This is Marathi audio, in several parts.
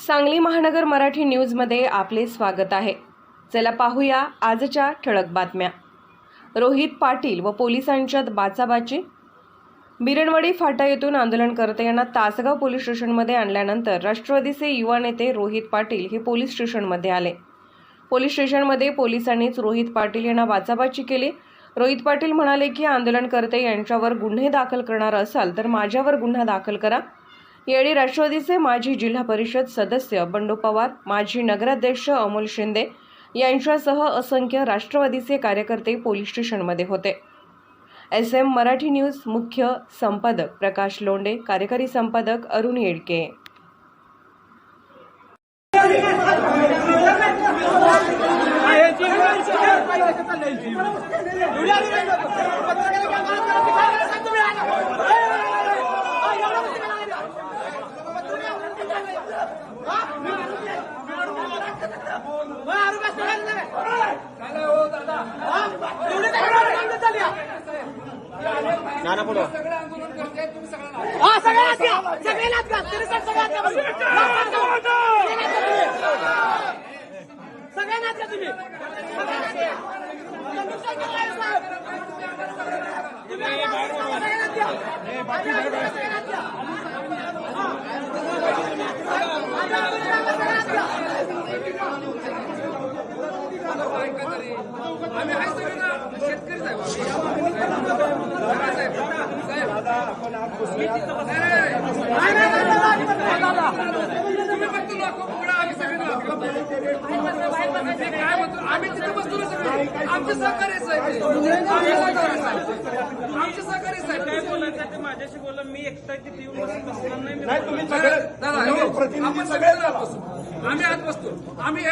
सांगली महानगर मराठी न्यूजमध्ये आपले स्वागत आहे. चला पाहूया आजच्या ठळक बातम्या. रोहित पाटील व पोलिसांच्यात बाचाबाची. बिरणवाडी फाटा येथून आंदोलनकर्त्यांना तासगाव पोलीस स्टेशनमध्ये आणल्यानंतर राष्ट्रवादीचे युवा नेते रोहित पाटील हे पोलीस स्टेशनमध्ये आले. पोलीस स्टेशनमध्ये पोलिसांनीच रोहित पाटील यांना वाचाबाची केली. रोहित पाटील म्हणाले की आंदोलनकर्ते यांच्यावर गुन्हे दाखल करणार असाल तर माझ्यावर गुन्हा दाखल करा. यावेळी राष्ट्रवादीचे माजी जिल्हा परिषद सदस्य बंडू पवार माजी नगराध्यक्ष अमोल शिंदे यांच्यासह असंख्य राष्ट्रवादीचे कार्यकर्ते पोलीस स्टेशनमध्ये होते. एस एम मराठी न्यूज मुख्य संपादक प्रकाश लोंडे कार्यकारी संपादक अरुण येडके. नाना पुढं हा सगळ्यांनाच घ्या सगळ्यांनाच घ्या तरी सर सगळ्यांनाच घ्या. सगळ्यांनाच घ्या तुम्ही सगळ्यांनाच घ्या. तुम्ही सगळ्यांनाच घ्या. सगळ्यांनाच घ्या. नाही, नाही, नाही, नाही, नाही, नाही, नाही. तुम्ही फक्त लोक उघडा, आम्ही तिथे बसतो ना सगळे. आमचे सहकार्य साहेब. आमचे सहकार्य साहेब. माझ्याशी बोला मी एकटा तिथे येऊन बसणार नाही मी नाही तुम्ही सगळे दादा, आपण सगळे. आम्ही आत बसतो. आम्ही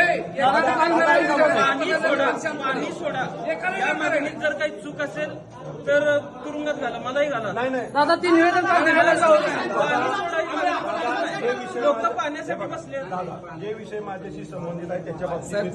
पाणी सोडा सोडा. या मागणीत जर काही चूक असेल तर तुरुंगात घाला मलाही घाला. नाही नाही. दादा ती निवेदन लोक पाण्यासाठी बसले जे विषय माझ्याशी संबंधित आहे त्याच्या बाबतीत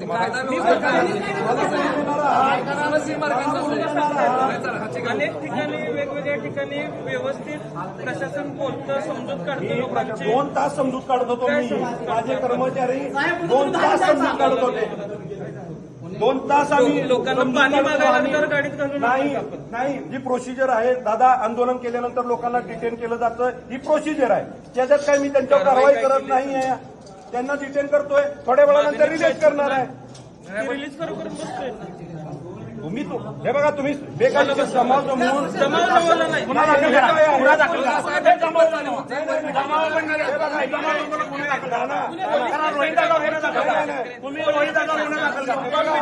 अनेक ठिकाणी वेगवेगळ्या ठिकाणी व्यवस्थित प्रशासन बोलतं समजूत काढतं लोकांची दोन तास समजूत काढत होतो मी माझे कर्मचारी दोन तास समजूत काढत होते दोन तास आम्ही लोकांना पाणी मागायला गाडीत घालून नाही. नाही जी प्रोसिजर आहे दादा आंदोलन केल्यानंतर लोकांना डिटेन केलं जातं ही प्रोसिजर आहे. त्याच्यात काही मी त्यांच्यावर कारवाई करत नाही आहे. त्यांना डिटेन करतोय थोड्या वेळानंतर रिलीज करणार आहे. रिलीज करू करून बसतोय. तुम्ही तो हे बघा तुम्ही बेकायदेशीर जमाव जमवून जमाव रोहित दादा गुन्हा दाखल करा. तुम्ही रोहित दादा गुन्हा दाखल करा. हे बघा,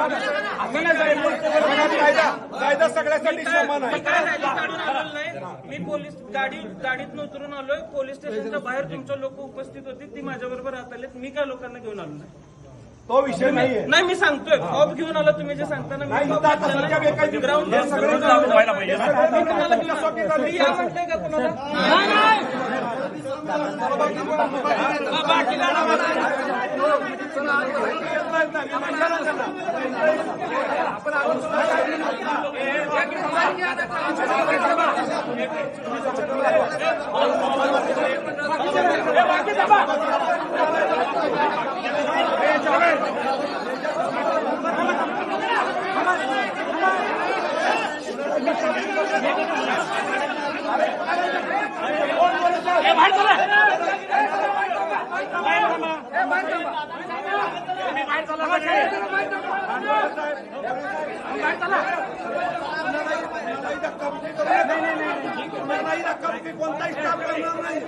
असं नाही साहेब. बघा, कायदा कायदा सगळ्यासाठी समान आहे. काय रॅली काढून आलेलो नाही. मी पोलीस गाडी गाडीत उतरून आलोय. पोलीस स्टेशनच्या बाहेर तुमच्या लोक उपस्थित होती. ती माझ्या बरोबर राहत आलेत मी काय लोकांना घेऊन आलो नाही. तो विषय नाहीये. नाही मी सांगतोय. फॉर्म घेऊन आलो तुम्ही जे सांगताना नाही मी आता ग्राउंड सगळे व्हायला पाहिजे. तुम्ही या म्हणताय का कुणाला आपण नाही कोणताही स्टाफ करणार नाही.